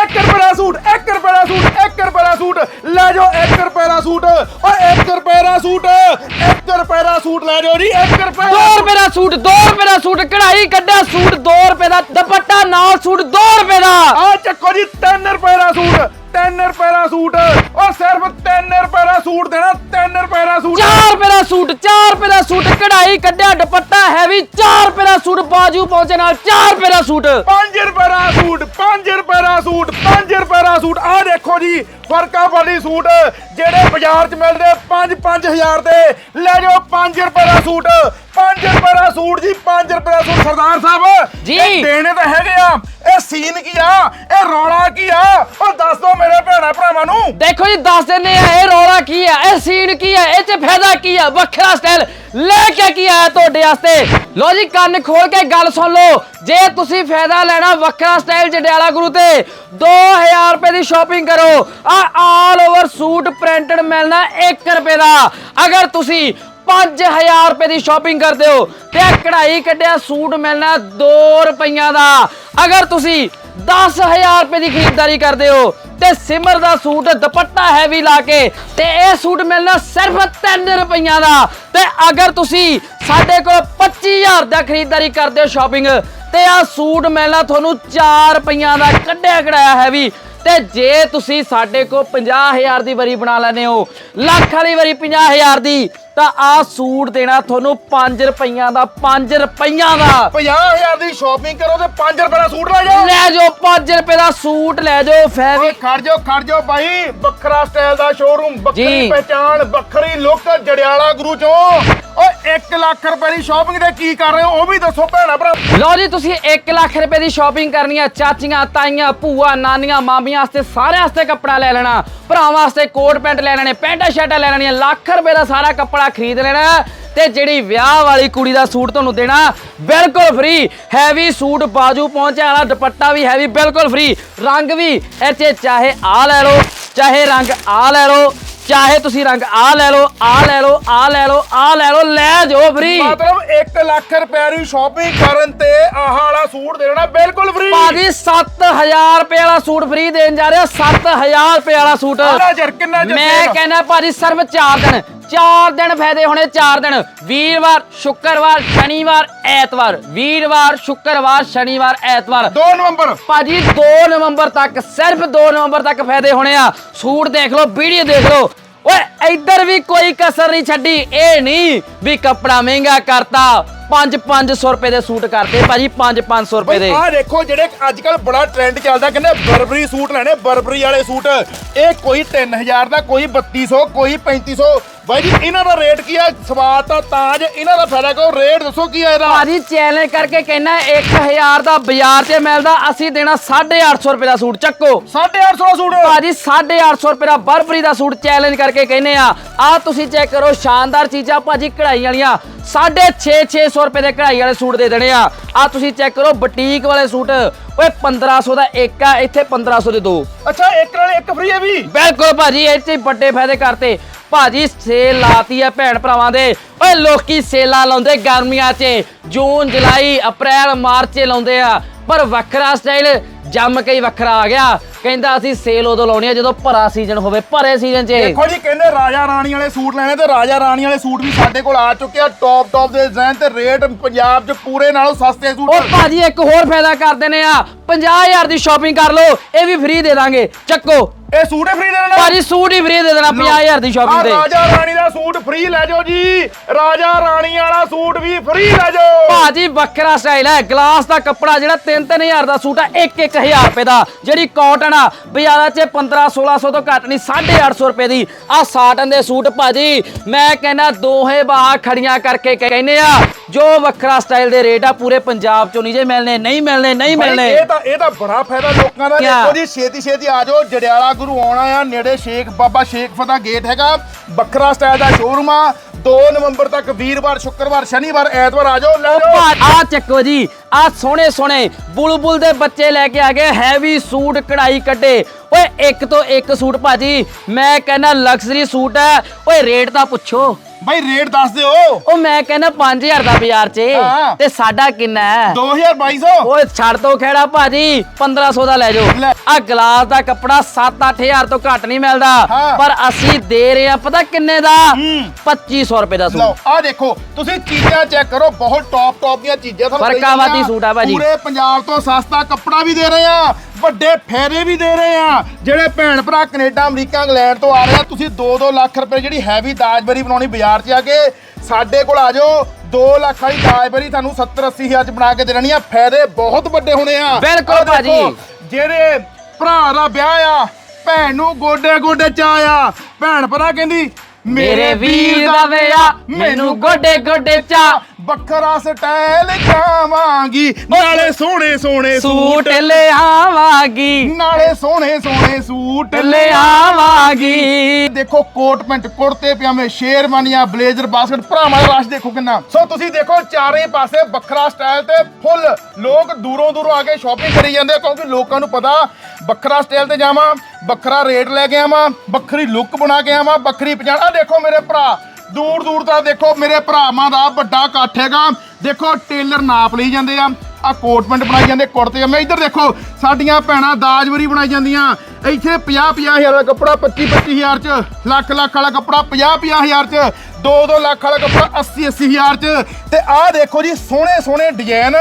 1 ਰੁਪਏ ਦਾ ਸੂਟ 1 ਰੁਪਏ ਦਾ ਸੂਟ 1 ਰੁਪਏ ਦਾ ਸੂਟ। ਲੈ ਜਾਓ 1 ਰੁਪਏ ਦਾ ਸੂਟ। ਓਏ 1 ਰੁਪਏ ਦਾ ਸੂਟ 1 ਰੁਪਏ ਦਾ ਸੂਟ ਲੈ ਜਾਓ ਜੀ 1 ਰੁਪਏ 2 ਰੁਪਏ ਦਾ ਸੂਟ 2 ਰੁਪਏ ਦਾ ਸੂਟ ਕਢਾਈ ਕੱਢਿਆ ਸੂਟ 2 ਰੁਪਏ ਦਾ ਦੁਪੱਟਾ ਨਾਲ ਸੂਟ 2 ਰੁਪਏ ਦਾ। ਆ ਚੱਕੋ ਜੀ 3 ਰੁਪਏ ਦਾ ਸੂਟ 3 ਰੁਪਏ ਦਾ ਸੂਟ। ਓ ਸਿਰਫ 3 ਰੁਪਏ ਦਾ ਸੂਟ ਦੇਣਾ 3 ਰੁਪਏ ਦਾ ਸੂਟ। 4 ਰੁਪਏ ਦਾ ਸੂਟ 4 ਰੁਪਏ ਦਾ ਸੂਟ ਕਢਾਈ ਕੱਢਿਆ ਦੁਪੱਟਾ ਹੈਵੀ 4 ਰੁਪਏ ਦਾ ਸੂਟ ਬਾਜੂ ਪਹੁੰਚੇ ਨਾਲ 4 ਰੁਪਏ ਦਾ ਸੂਟ। 5 ਰੁਪਏ ਦਾ ਸੂਟ 5 ਰੁਪਏ ਦਾ ਸੂਟ 5 ਰੁਪਏ ਦਾ ਸੂਟ। ਆ ਦੇਖੋ ਜੀ ਫਰਕਾ ਵਾਲੀ ਸੂਟ। ਜਿਹੜੇ ਬਾਜ਼ਾਰ 'ਚ ਮਿਲਦੇ 5 5000 ਦੇ। ਲੈ ਜਾਓ 5 ਰੁਪਏ ਦਾ ਸੂਟ। 5 ਰੁਪਏ ਦਾ ਸੂਟ ਜੀ 5 ਰੁਪਏ ਦਾ ਸੂਟ ਸਰਦਾਰ ਸਾਹਿਬ। ਜੀ। ਇਹ ਦੇਣੇ ਤਾਂ ਹੈਗੇ ਆ। ਇਹ ਸੀਨ ਕੀ ਆ? ਇਹ ਰੌਲਾ ਕੀ ਆ? ਉਹ ਦੱਸ ਦਿਓ ਮੇਰੇ ਭੈਣਾ ਭਰਾਵਾਂ ਨੂੰ। ਦੇਖੋ ਜੀ ਦੱਸ ਦਿੰਨੇ ਆ ਇਹ ਰੌਲਾ ਕੀ ਆ? ਇਹ ਸੀਨ ਕੀ ਆ? ਇਹ ਚ ਫਾਇਦਾ ਕੀ ਆ? ਵੱਖਰਾ ਸਟਾਈਲ ਲੈ ਕੇ ਕੀ ਆਇਆ ਤੁਹਾਡੇ ਵਾਸਤੇ? ਲੋ ਜੀ, ਕੰਨ ਖੋਲ ਕੇ ਗੱਲ ਸੁਣ ਲਓ। ਜੇ ਤੁਸੀਂ ਫਾਇਦਾ ਲੈਣਾ ਵੱਖਰਾ ਸਟਾਈਲ ਜਡਿਆਲਾ ਗੁਰੂ ਤੇ 2000 ਰੁਪਏ ਦੀ ਸ਼ਾਪਿੰਗ ਕਰੋ। ਆ ਆਲ ਓਵਰ ਸੂਟ ਪ੍ਰਿੰਟਡ ਮਿਲਣਾ 1 ਰੁਪਏ ਦਾ। ਅਗਰ ਤੁਸੀਂ 5000 ਰੁਪਏ ਦੀ ਸ਼ਾਪਿੰਗ ਕਰਦੇ ਹੋ, ਤੇ ਕਢਾਈ ਕੱਢਿਆ ਸੂਟ ਮਿਲਣਾ 2 ਰੁਪਈਆਂ ਦਾ। ਅਗਰ ਤੁਸੀਂ 10000 ਰੁਪਏ ਦੀ ਖਰੀਦਦਾਰੀ ਕਰਦੇ ਹੋ ਤੇ ਸਿਮਰ ਦਾ ਸੂਟ ਦੁਪੱਟਾ ਹੈਵੀ ਲਾ ਕੇ ਤੇ ਇਹ ਸੂਟ ਮਿਲਣਾ ਸਿਰਫ 3 ਰੁਪਈਆਂ ਦਾ। ਤੇ ਅਗਰ ਤੁਸੀਂ ਸਾਡੇ ਕੋਲ 25000 ਦਾ ਖਰੀਦਦਾਰੀ ਕਰਦੇ ਹੋ ਸ਼ਾਪਿੰਗ ਤੇ ਆ ਸੂਟ ਮਿਲਣਾ ਤੁਹਾਨੂੰ 4 ਰੁਪਈਆਂ ਦਾ ਕੱਢਿਆ ਕਢਾਇਆ ਹੈਵੀ ਤੇ ਜੇ ਤੁਸੀਂ ਸਾਡੇ ਕੋਲ 50000 ਦੀ ਵਰੀ ਬਣਾ ਲੈਨੇ ਹੋ ਲੱਖ ਵਾਲੀ ਵਰੀ 50000 ਦੀ ਤਾਂ ਆ ਸੂਟ ਦੇਣਾ ਤੁਹਾਨੂੰ 5 ਰੁਪਈਆਂ ਦਾ 5 ਰੁਪਈਆਂ ਦਾ। 50000 ਦੀ ਸ਼ਾਪਿੰਗ ਕਰੋ ਤੇ 5 ਰੁਪਏ ਦਾ ਸੂਟ ਲੈ ਜਾਓ। ਲੈ ਜਾਓ 5 ਰੁਪਏ ਦਾ ਸੂਟ ਲੈ ਜਾਓ ਫੈਵਿਕ। ਖੜ ਜਾਓ ਖੜ ਜਾਓ ਬਾਈ ਵੱਖਰਾ ਸਟਾਈਲ ਦਾ ਸ਼ੋਰੂਮ ਵੱਖਰੀ। ਪਹਿਚਾਣ ਵੱਖਰੀ ਲੁੱਕ ਜੜਿਆਲਾ ਗੁਰੂ ਚੋਂ। 1 ਲੱਖ ਰੁਪਏ ਦੀ ਸ਼ਾਪਿੰਗ ਤੇ ਕੀ ਕਰ ਰਹੇ ਹੋ? ਉਹ ਵੀ ਦੱਸੋ ਭੈਣਾ ਭਰਾ। ਲਓ ਜੀ, ਤੁਸੀਂ 1 ਲੱਖ ਰੁਪਏ ਦੀ ਸ਼ਾਪਿੰਗ ਕਰਨੀ ਹੈ ਚਾਚੀਆਂ, ਤਾਈਆਂ, ਭੂਆ, ਨਾਨੀਆਂ, ਮਾਮੀਆਂ ਵਾਸਤੇ, ਸਾਰਿਆਂ ਵਾਸਤੇ ਕੱਪੜਾ ਲੈ ਲੈਣਾ। ਭਰਾਵਾਂ ਵਾਸਤੇ ਕੋਟ ਪੈਂਟ ਲੈ ਲੈਣੇ, ਪੈਂਟਾਂ, ਸ਼ਰਟਾਂ ਲੈ ਲੈਣੀਆਂ, ਲੱਖ ਰੁਪਏ ਦਾ ਸਾਰਾ ਕੱਪੜਾ ਖਰੀਦ ਲੈਣਾ ਤੇ ਜਿਹੜੀ ਵਿਆਹ ਵਾਲੀ ਕੁੜੀ ਦਾ ਸੂਟ ਤੁਹਾਨੂੰ ਦੇਣਾ, ਬਿਲਕੁਲ ਫ੍ਰੀ ਹੈਵੀ ਸੂਟ ਬਾਜੂ ਪਹੁੰਚਿਆ ਵਾਲਾ ਦੁਪੱਟਾ ਵੀ ਹੈਵੀ ਬਿਲਕੁਲ ਫ੍ਰੀ ਰੰਗ ਵੀ ਇੱਥੇ ਚਾਹੇ ਆ ਲੈ ਲਓ, ਚਾਹੇ ਰੰਗ ਆ ਲੈ ਲਓ। ਚਾਹੇ ਤੁਸੀਂ ਰੰਗ ਆ ਲੈ ਲਓ ਆ ਲੈ ਲਓ ਆ ਲੈ ਲਓ ਆ ਲੈ ਲਓ ਲੈ ਜਾਓ ਫ੍ਰੀ ਮਤਲਬ 1 ਲੱਖ ਰੁਪਏ ਦੀ ਸ਼ਾਪਿੰਗ ਕਰਨ ਤੇ ਆਹ ਵਾਲਾ ਸੂਟ ਦੇਣਾ ਬਿਲਕੁਲ ਫ੍ਰੀ ਭਾਜੀ 7000 ਰੁਪਏ ਵਾਲਾ ਸੂਟ ਫ੍ਰੀ ਦੇਣ ਜਾ ਰਿਹਾ 7000 ਰੁਪਏ ਵਾਲਾ ਸੂਟ। ਆਲਾ ਜਰ ਕਿੰਨਾ ਜਰ ਮੈਂ ਕਹਿੰਦਾ ਭਾਜੀ ਸਿਰਫ 4 ਦਿਨ। 4 ਦਿਨ ਫਾਇਦੇ ਹੋਣੇ 4 ਦਿਨ। ਵੀਰਵਾਰ ਸ਼ੁੱਕਰਵਾਰ ਸ਼ਨੀਵਾਰ ਐਤਵਾਰ। ਵੀਰਵਾਰ ਸ਼ੁੱਕਰਵਾਰ ਸ਼ਨੀਵਾਰ ਐਤਵਾਰ। 2 ਨਵੰਬਰ। ਭਾਜੀ 2 ਨਵੰਬਰ ਤੱਕ ਸਿਰਫ 2 ਨਵੰਬਰ ਤੱਕ ਫਾਇਦੇ ਹੋਣੇ ਆ। ਸੂਟ ਦੇਖ ਲਓ ਵੀਡੀਓ ਦੇਖ ਲਓ। ਓਏ ਇੱਧਰ ਵੀ ਕੋਈ ਕਸਰ ਨਹੀਂ ਛੱਡੀ। ਇਹ ਨਹੀਂ ਵੀ ਕੱਪੜਾ ਮਹਿੰਗਾ ਕਰਤਾ। 5-500 ਰੁਪਏ ਦੇ ਸੂਟ ਕਰਤੇ ਭਾਜੀ 5-500 ਰੁਪਏ ਦੇ। ਆਹ ਦੇਖੋ ਜਿਹੜੇ ਅੱਜ ਕੱਲ ਬੜਾ ਟ੍ਰੈਂਡ ਚੱਲਦਾ ਕਹਿੰਦੇ ਬਰਬਰੀ ਸੂਟ ਲੈਣੇ ਬਰਬਰੀ ਵਾਲੇ ਸੂਟ। ਇਹ ਕੋਈ 3000 ਦਾ ਕੋਈ 3200 ਕੋਈ 3500 ਬਾਈ ਜੀ ਇਹਨਾਂ ਦਾ ਰੇਟ ਕੀ ਆ? ਸਵਾਦ ਤਾਂ ਤਾਜ ਇਹਨਾਂ ਦਾ ਫਾਇਦਾ ਕਰੋ ਰੇਟ ਦੱਸੋ ਕੀ ਆ ਇਹਦਾ? ਭਾਜੀ ਚੈਲੰਜ ਕਰਕੇ ਕਹਿਣਾ 1000 ਦਾ ਬਾਜ਼ਾਰ ਤੇ ਮਿਲਦਾ ਅਸੀਂ ਦੇਣਾ 850 ਰੁਪਏ ਦਾ ਸੂਟ ਚੱਕੋ। 850 ਦਾ ਸੂਟ। ਭਾਜੀ 850 ਰੁਪਏ ਦਾ ਬਰਬਰੀ ਦਾ ਸੂਟ ਚੈਲੰਜ ਕਰਕੇ ਕਹਿੰਦੇ ਆ। ਆ ਤੁਸੀਂ ਚੈੱਕ ਕਰੋ ਸ਼ਾਨਦਾਰ ਚੀਜ਼ਾਂ ਭਾਜੀ ਕਢਾਈ ਵਾਲੀਆਂ। 650 ਰੁਪਏ ਦੇ ਕਢਾਈ ਵਾਲੇ ਸੂਟ ਦੇ ਦੇਣੇ ਆ। ਆ ਤੁਸੀਂ ਚੈੱਕ ਕਰੋ ਬੁਟੀਕ ਵਾਲੇ ਸੂਟ। ਓਏ 1500 ਦਾ ਇੱਕ ਆ ਇੱਥੇ 1500 ਦੇ ਦੋ। ਅੱਛਾ ਇੱਕ ਨਾਲ ਇੱਕ ਫ੍ਰੀ ਹੈ ਵੀ? ਬਿਲਕੁਲ ਭਾਜੀ ਇਹ 'ਚ ਵੱਡੇ ਫਾਇਦੇ ਕਰਤੇ। ਭਾਜੀ ਸੇਲ ਲਾਤੀ ਆ ਭੈਣ ਭਰਾਵਾਂ ਦੇ। ਓਏ ਲੋਕੀ ਸੇਲਾਂ ਲਾਉਂਦੇ ਗਰਮੀਆਂ 'ਚ। ਜੂਨ ਜੁਲਾਈ ਅਪ੍ਰੈਲ ਮਾਰਚ 'ਚ ਲਾਉਂਦੇ ਆ। ਪਰ ਵੱਖਰਾ ਸਟਾਈਲ ਜੰਮ ਕੇ ਹੀ ਵੱਖਰਾ ਆ ਗਿਆ। ਕਹਿੰਦਾ ਅਸੀਂ ਸੇਲ ਉਦੋਂ ਲਾਉਣੀ ਆ ਜਦੋਂ ਭਰਾ ਸੀਜ਼ਨ ਹੋਵੇ ਭਰੇ ਸੀਜ਼ਨ 'ਚ ਦੇਖੋ ਜੀ ਕਹਿੰਦੇ ਰਾਜਾ ਰਾਣੀ ਵਾਲੇ ਸੂਟ ਲੈਣੇ ਤੇ ਰਾਜਾ ਰਾਣੀ ਵਾਲੇ ਸੂਟ ਵੀ ਸਾਡੇ ਕੋਲ ਆ ਚੁੱਕੇ ਆ ਟੌਪ ਟੌਪ ਦੇ ਡਿਜ਼ਾਈਨ ਤੇ ਰੇਟ ਪੰਜਾਬ 'ਚ ਪੂਰੇ ਨਾਲੋਂ ਸਸਤੇ ਸੂਟ ਉਹ ਭਾਜੀ ਇੱਕ ਹੋਰ ਫਾਇਦਾ ਕਰ ਦਿੰਨੇ ਆ। 50000 ਦੀ ਸ਼ਾਪਿੰਗ ਕਰ ਲਓ ਇਹ ਵੀ ਫ੍ਰੀ ਦੇ ਦਾਂਗੇ। ਚੱਕੋ। ਇਹ ਸੂਟ ਹੀ ਫ੍ਰੀ ਦੇਣਾ। ਭਾਜੀ ਸੂਟ ਹੀ ਫ੍ਰੀ ਦੇ ਦੇਣਾ 50000 ਦੀ ਸ਼ਾਪਿੰਗ ਆਹ ਤੇ। ਰਾਜਾ ਰਾਣੀ ਦਾ ਸੂਟ ਫ੍ਰੀ ਲੈ ਜਾਓ ਜੀ। ਰਾਜਾ ਰਾਣੀ ਵਾਲਾ ਸੂਟ ਵੀ ਫ੍ਰੀ ਲੈ ਜਾਓ। ਭਾਜੀ ਵੱਖਰਾ ਸਟਾਈਲ ਹੈ ਗਲਾਸ ਦਾ ਕੱਪੜਾ ਜਿਹੜਾ 3-3000 ਦਾ ਸੂਟ ਆ 1-1000 ਰੁਪਏ ਦਾ। ਜਿਹੜੀ ਕਾਟਨ ਆ ਬਾਜ਼ਾਰਾਂ 'ਚ 15-1600 ਤੋਂ ਘੱਟ ਨਹੀਂ 850 ਰੁਪਏ ਦੀ ਆ ਸਾਟਨ ਦੇ ਸੂਟ ਭਾਜੀ। ਮੈਂ ਕਹਿੰਦਾ ਦੋਹੇ ਬਾਹਾਂ ਖੜੀਆਂ ਕਰਕੇ ਕਹਿੰਦੇ ਆ ਜੋ ਵੱਖਰਾ ਸਟਾਈਲ ਦੇ ਰੇਟ ਆ ਪੂਰੇ ਪੰਜਾਬ 'ਚੋਂ ਨਹੀਂ ਜੇ ਮਿਲਨੇ ਨਹੀਂ ਮਿਲਨੇ ਨਹੀਂ ਮਿਲਨੇ ਇਹ ਤਾਂ ਇਹ ਤਾਂ ਬੜਾ ਫਾਇਦਾ ਲੋਕਾਂ ਦਾ? ਦੇਖੋ ਜੀ ਛੇਤੀ ਛੇਤੀ ਆ ਜਾਓ। ਜੜਿਆਲਾ ਗੁਰੂ ਆਉਣਾ ਆ ਨੇੜੇ ਸ਼ੇਖ ਬਾਬਾ ਸ਼ੇਖ ਫਤਾ ਗੇਟ ਹੈਗਾ। ਵੱਖਰਾ ਸਟਾਈਲ ਦਾ ਸ਼ੋਰੂਮ ਆ। 2 ਨਵੰਬਰ ਤੱਕ ਵੀਰਵਾਰ, ਸ਼ੁੱਕਰਵਾਰ, ਸ਼ਨੀਵਾਰ, ਐਤਵਾਰ ਆ ਜਾਓ, ਲੈ ਜਾਓ ਆ ਚੱਕੋ ਜੀ ਆ ਸੋਹਣੇ ਸੋਹਣੇ ਬੁਲਬੁਲ ਦੇ ਬੱਚੇ ਲੈ ਕੇ ਆ ਗਏ ਹੈਵੀ ਸੂਟ ਕਢਾਈ ਕੱਢੇ। ਓਏ, ਇੱਕ ਤੋਂ ਇੱਕ ਸੂਟ ਭਾਜੀ, ਮੈਂ ਕਹਿੰਦਾ ਲਗਜ਼ਰੀ ਸੂਟ ਹੈ। ਓਏ ਰੇਟ ਤਾਂ ਪੁੱਛੋ। ਬਾਈ ਰੇਟ ਦੱਸ ਦਿਓ ਉਹ ਮੈਂ ਕਹਿੰਦਾ 5000 ਦਾ ਬਾਜ਼ਾਰ 'ਚ ਹਾਂ। ਤੇ ਸਾਡਾ ਕਿੰਨਾ ਹੈ 2200 ਓਏ ਛੱਡ ਦੋ ਖੇੜਾ ਭਾਜੀ 1500 ਦਾ ਲੈ ਜਾਓ ਲੈ। ਆ ਗਲਾਸ ਦਾ ਕੱਪੜਾ 7-8000 ਤੋਂ ਘੱਟ ਨਹੀਂ ਮਿਲਦਾ ਹਾਂ। ਪਰ ਅਸੀਂ ਦੇ ਰਹੇ ਆ ਪਤਾ ਕਿੰਨੇ ਦਾ ਹੂੰ। 2500 ਰੁਪਏ ਦਾ ਲਓ ਸੂਟ ਆ ਦੇਖੋ ਤੁਸੀਂ ਚੀਜ਼ਾਂ ਚੈੱਕ ਕਰੋ ਬਹੁਤ ਟੌਪ ਟੌਪ ਦੀਆਂ ਚੀਜ਼ਾਂ ਤੁਹਾਨੂੰ ਫਰਕਾਵਾਦੀ ਸੂਟ ਆ ਭਾਜੀ। ਪੂਰੇ ਪੰਜਾਬ ਤੋਂ ਸਸਤਾ ਕੱਪੜਾ ਵੀ ਦੇ ਰਹੇ ਆ ਵੱਡੇ ਫੇਰੇ ਵੀ ਦੇ ਰਹੇ ਆ। ਜਿਹੜੇ ਭੈਣ ਭਰਾ ਕੈਨੇਡਾ ਅਮਰੀਕਾ ਇੰਗਲੈਂਡ ਤੋਂ ਆ ਰਹੇ ਆ ਤੁਸੀਂ 2-2 ਲੱਖ ਰੁਪਏ ਜਿਹੜੀ ਹੈਵੀ ਦਾਜਬਰੀ ਬਣਾਉਣੀ ਬਾਜ਼ਾਰ 'ਚ ਆ ਕੇ ਸਾਡੇ ਕੋਲ ਆ ਜਾਓ। 2 ਲੱਖ ਵਾਲੀ ਦਾਜਬਰੀ ਤੁਹਾਨੂੰ 70-80 ਹਜ਼ਾਰ 'ਚ ਬਣਾ ਕੇ ਦੇ ਦੇਣੀ ਆ। ਫਾਇਦੇ ਬਹੁਤ ਵੱਡੇ ਹੋਣੇ ਆ। ਬਿਲਕੁਲ ਆਹ ਦੇਖੋ। ਜਿਹੜੇ ਭਰਾ ਦਾ ਵਿਆਹ ਆ ਭੈਣ ਨੂੰ ਗੋਡੇ ਗੋਡੇ ਚਾ ਆ ਭੈਣ ਭਰਾ ਕਹਿੰਦੀ ਮੇਰੇ ਵੀਰ ਦਾ ਵਿਆਹ ਮੈਨੂੰ ਗੋਡੇ ਗੋਡੇ ਚਾ। ਬੱਕਰਾ ਸਟਾਈਲ ਕਾਵਾਂਗੀ ਨਾਲੇ ਸੋਹਣੇ ਸੋਹਣੇ ਸੂਟ। ਲੈ ਆਵਾਂਗੀ ਨਾਲੇ ਸੋਹਣੇ ਸੋਹਣੇ ਸੂਟ ਲੈ ਆਵਾਂਗੀ ਦੇਖੋ ਕੋਟ ਪੈਂਟ ਕੁੜਤੇ ਪਜਾਮੇ ਸ਼ੇਰਵਾਨੀਆਂ ਬਲੇਜ਼ਰ ਬਾਸਕਟ ਭਰਾਵਾਂ ਦਾ ਰਸ਼ ਦੇਖੋ ਕਿੰਨਾ। ਸੋ ਤੁਸੀਂ ਦੇਖੋ ਚਾਰੇ ਪਾਸੇ ਵੱਖਰਾ ਸਟਾਈਲ ਤੇ ਫੁੱਲ। ਲੋਕ ਦੂਰੋਂ ਦੂਰੋਂ ਆ ਕੇ ਸ਼ਾਪਿੰਗ ਕਰੀ ਜਾਂਦੇ ਕਿਉਂਕਿ ਲੋਕਾਂ ਨੂੰ ਪਤਾ ਵੱਖਰਾ ਸਟਾਈਲ ਤੇ ਜਾਵਾਂ ਵੱਖਰਾ ਰੇਟ ਲੈ ਕੇ ਆਵਾਂ, ਵੱਖਰੀ ਲੁੱਕ ਬਣਾ ਕੇ ਆਵਾਂ, ਵੱਖਰੀ ਪਛਾਣ। ਆ ਦੇਖੋ ਮੇਰੇ ਭਰਾ ਦੂਰ ਦੂਰ ਤੱਕ ਦੇਖੋ ਮੇਰੇ ਭਰਾਵਾਂ ਦਾ ਵੱਡਾ ਇਕੱਠ ਹੈਗਾ। ਦੇਖੋ ਟੇਲਰ ਨਾਪ ਲਈ ਜਾਂਦੇ ਆ। ਆ ਕੋਟ ਪੈਂਟ ਬਣਾਈ ਜਾਂਦੇ, ਕੁੜਤੇ ਮੈਂ ਇੱਧਰ ਦੇਖੋ, ਸਾਡੀਆਂ ਭੈਣਾਂ ਦਾਜਵਰੀ ਬਣਾਈ ਜਾਂਦੀਆਂ। ਇੱਥੇ 50 50 ਹਜ਼ਾਰ ਦਾ ਕੱਪੜਾ 25 25 ਹਜ਼ਾਰ ਚ ਲੱਖ ਲੱਖ ਵਾਲਾ ਕੱਪੜਾ 50 50 ਹਜ਼ਾਰ ਚ 2 2 ਲੱਖ ਵਾਲਾ ਕੱਪੜਾ 80 80 ਹਜ਼ਾਰ ਚ। ਤੇ ਆਹ ਦੇਖੋ ਜੀ ਸੋਹਣੇ ਸੋਹਣੇ ਡਿਜ਼ਾਈਨ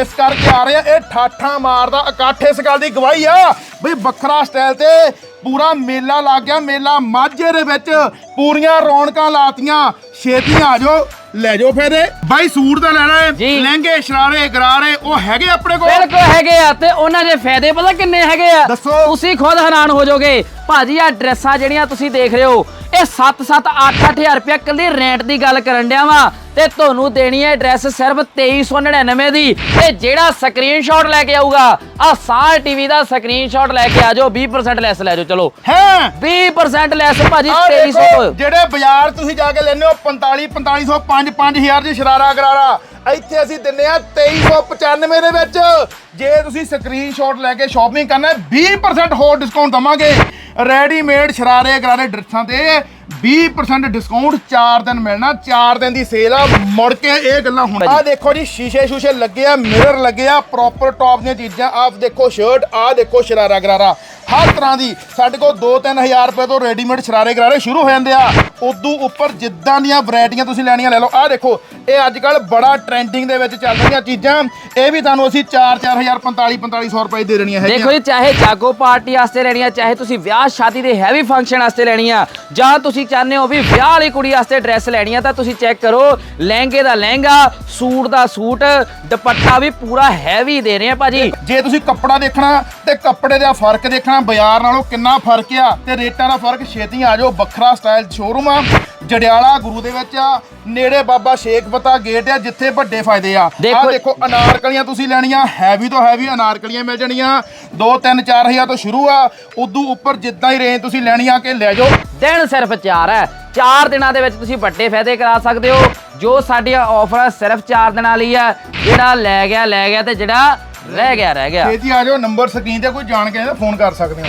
ਇਸ ਕਰਕੇ ਆ ਰਹੇ ਆ। ਇਹ ਠਾਠਾਂ ਮਾਰਦਾ, ਇਕੱਠ ਇਸ ਗੱਲ ਦੀ ਗਵਾਹੀ ਆ ਬਈ ਵੱਖਰਾ ਸਟਾਈਲ ਤੇ ਪੂਰਾ ਮੇਲਾ ਲੱਗ ਗਿਆ। ਮੇਲਾ ਮਾਝੇ ਦੇ ਵਿੱਚ ਪੂਰੀਆਂ ਰੌਣਕਾਂ ਲਾਤੀਆਂ। ਛੇਤੀ ਆ ਜਾਓ। ਲੈ ਜਾਓ ਫਿਰ ਬਾਈ ਸੂਟ ਤਾਂ ਲੈਣਾ ਹੈ। ਜੀ। ਲਹਿੰਗੇ ਸ਼ਰਾਰੇ ਗਰਾਰੇ ਉਹ ਹੈਗੇ ਆਪਣੇ ਕੋਲ? ਬਿਲਕੁਲ ਹੈਗੇ ਆ ਤੇ ਉਹਨਾਂ ਦੇ ਫਾਇਦੇ ਪਤਾ ਕਿੰਨੇ ਹੈਗੇ ਆ? ਦੱਸੋ। ਤੁਸੀਂ ਖੁਦ ਹੈਰਾਨ ਹੋ ਜਾਓਗੇ। ਭਾਜੀ ਆ ਡਰੈਸਾਂ ਜਿਹੜੀਆਂ ਤੁਸੀਂ ਦੇਖ ਰਹੇ ਹੋ ਇਹ 7-7 8-8000 ਰੁਪਏ ਕੱਲੀ ਰੈਂਟ ਦੀ ਗੱਲ ਕਰਨ ਡਿਆ ਵਾ। ਤੇ ਤੁਹਾਨੂੰ ਦੇਣੀ ਹੈ ਡਰੈਸ ਸਿਰਫ 2399 ਦੀ। ਤੇ ਜਿਹੜਾ ਸਕਰੀਨਸ਼ਾਟ ਲੈ ਕੇ ਆਊਗਾ ਆ ਸਾਰ ਟੀਵੀ ਦਾ ਸਕਰੀਨਸ਼ਾਟ ਲੈ ਕੇ ਆ ਜਾਓ 20% ਲੈਸ ਲੈ ਜਾਓ ਚਲੋ। ਹੈ? 20% ਲੈਸ ਭਾਜੀ ਆਹ 2300 ਦੇਖੋ ਤੋਂ। ਜਿਹੜੇ ਬਾਜ਼ਾਰ ਤੁਸੀਂ ਜਾ ਕੇ ਲੈਨੇ ਹੋ 45 4500 5 5000 ਦੀ ਸ਼ਰਾਰਾ ਗਰਾਰਾ। ਇੱਥੇ ਅਸੀਂ ਦਿੰਨੇ ਆ 2395 ਦੇ ਵਿੱਚ। ਜੇ ਤੁਸੀਂ ਸਕਰੀਨਸ਼ਾਟ ਲੈ ਕੇ ਸ਼ਾਪਿੰਗ ਕਰਨਾ ਹੈ, 20% ਹੋਰ ਡਿਸਕਾਊਂਟ ਦਵਾਂਗੇ। ਰੈਡੀਮੇਡ ਸ਼ਰਾਰੇ ਗਰਾਰੇ ਡਰੈਸਾਂ ਤੇ 20% ਡਿਸਕਾਊਂਟ 4 ਦਿਨ ਮਿਲਣਾ 4 ਦਿਨ ਦੀ ਸੇਲ ਆ। ਮੁੜ ਕੇ ਇਹ ਗੱਲਾਂ ਹੁਣ ਆ ਦੇਖੋ ਜੀ ਸ਼ੀਸ਼ੇ ਸ਼ੂਸ਼ੇ ਲੱਗੇ ਆ ਮਿਰਰ ਲੱਗੇ ਆ ਪ੍ਰੋਪਰ ਟੌਪ ਦੀਆਂ ਚੀਜ਼ਾਂ। ਆਪ ਦੇਖੋ ਸ਼ਰਟ ਆ ਦੇਖੋ ਸ਼ਰਾਰਾ ਗਰਾਰਾ। ਹਰ ਤਰ੍ਹਾਂ ਦੀ ਸਾਡੇ ਕੋਲ 2-3000 ਰੁਪਏ ਤੋਂ ਰੈਡੀਮੇਡ ਸ਼ਰਾਰੇ ਗਰਾਰੇ ਸ਼ੁਰੂ ਹੋ ਜਾਂਦੇ ਆ। ਉਦੋਂ ਉੱਪਰ ਜਿੱਦਾਂ ਦੀਆਂ ਵੈਰਾਈਟੀਆਂ ਤੁਸੀਂ ਲੈਣੀਆਂ ਲੈ ਲਓ। ਆ ਦੇਖੋ ਇਹ ਅੱਜ ਕੱਲ ਬੜਾ ਟ੍ਰੈਂਡਿੰਗ ਦੇ ਵਿੱਚ ਚੱਲ ਰਹੀਆਂ ਚੀਜ਼ਾਂ। ਇਹ ਵੀ ਤੁਹਾਨੂੰ ਅਸੀਂ 4-4000 45-4500 ਰੁਪਏ ਦੇ ਦੇਣੀਆਂ ਦੇਖੋ ਜੀ ਚਾਹੇ ਜਾਗੋ ਪਾਰਟੀ ਵਾਸਤੇ ਲੈਣੀ ਆ ਚਾਹੇ ਤੁਸੀਂ ਵਿਆਹ ਸ਼ਾਦੀ ਦੇ ਹੈਵੀ ਫੰਕਸ਼ਨ ਵਾਸਤੇ ਲੈਣੀ ਆ ਜਾਂ ਤੁਸੀਂ ਚਾਹੁੰਦੇ ਹੋ ਵੀ ਵਿਆਹ ਵਾਲੀ ਕੁੜੀ ਵਾਸਤੇ ਡਰੈਸ ਲੈਣੀ ਆ ਤਾਂ ਤੁਸੀਂ ਚੈੱਕ ਕਰੋ। ਲਹਿੰਗੇ ਦਾ ਲਹਿੰਗਾ ਸੂਟ ਦਾ ਸੂਟ ਦੁਪੱਟਾ ਵੀ ਪੂਰਾ ਹੈਵੀ ਦੇ ਰਹੇ ਆ ਭਾਜੀ। ਜੇ ਤੁਸੀਂ ਕੱਪੜਾ ਦੇਖਣਾ ਤੇ ਕੱਪੜੇ ਦਾ ਫ਼ਰਕ ਦੇਖਣਾ ਬਾਜ਼ਾਰ ਨਾਲੋਂ ਕਿੰਨਾ ਫ਼ਰਕ ਆ ਤੇ ਰੇਟਾਂ ਦਾ ਫ਼ਰਕ ਛੇਤੀ ਆ ਜਾਓ ਵੱਖਰਾ ਸਟਾਈਲ ਸ਼ੋਰੂਮ ਆ। ਜੜਿਆਲਾ ਗੁਰੂ ਦੇ ਵਿੱਚ ਆ ਨੇੜੇ ਬਾਬਾ ਸ਼ੇਖ ਪਤਾ ਗੇਟ ਆ ਜਿੱਥੇ ਵੱਡੇ ਫਾਇਦੇ ਆ। ਆ ਦੇਖੋ- ਦੇਖੋ ਅਨਾਰਕਲੀਆਂ ਤੁਸੀਂ ਲੈਣੀਆਂ ਹੈਵੀ ਤੋਂ ਹੈਵੀ ਅਨਾਰਕਲੀਆਂ ਮਿਲ ਜਾਣੀਆਂ। 2 3 4000 ਤੋਂ ਸ਼ੁਰੂ ਆ ਉਦੋਂ ਉੱਪਰ ਜਿੱਦਾਂ ਹੀ ਰੇਂਜ ਤੁਸੀਂ ਲੈਣੀ ਆ ਕਿ ਲੈ ਜਾਓ। ਦਿਨ ਸਿਰਫ 4 ਹੈ। 4 ਦਿਨਾਂ ਦੇ ਵਿੱਚ ਤੁਸੀਂ ਵੱਡੇ ਫਾਇਦੇ ਕਰਾ ਸਕਦੇ ਹੋ। ਜੋ ਸਾਡੀਆਂ ਆਫਰ ਸਿਰਫ 4 ਦਿਨਾਂ ਲਈ ਹੈ। ਜਿਹੜਾ ਲੈ ਗਿਆ ਲੈ ਗਿਆ ਤੇ ਜਿਹੜਾ ਰਹਿ ਗਿਆ ਰਹਿ ਗਿਆ। ਛੇਤੀ ਆ ਜਾਓ ਨੰਬਰ ਸਕਰੀਨ ਤੇ ਕੋਈ ਜਾਣ ਕੇ ਫੋਨ ਕਰ ਸਕਦੇ ਹੋ।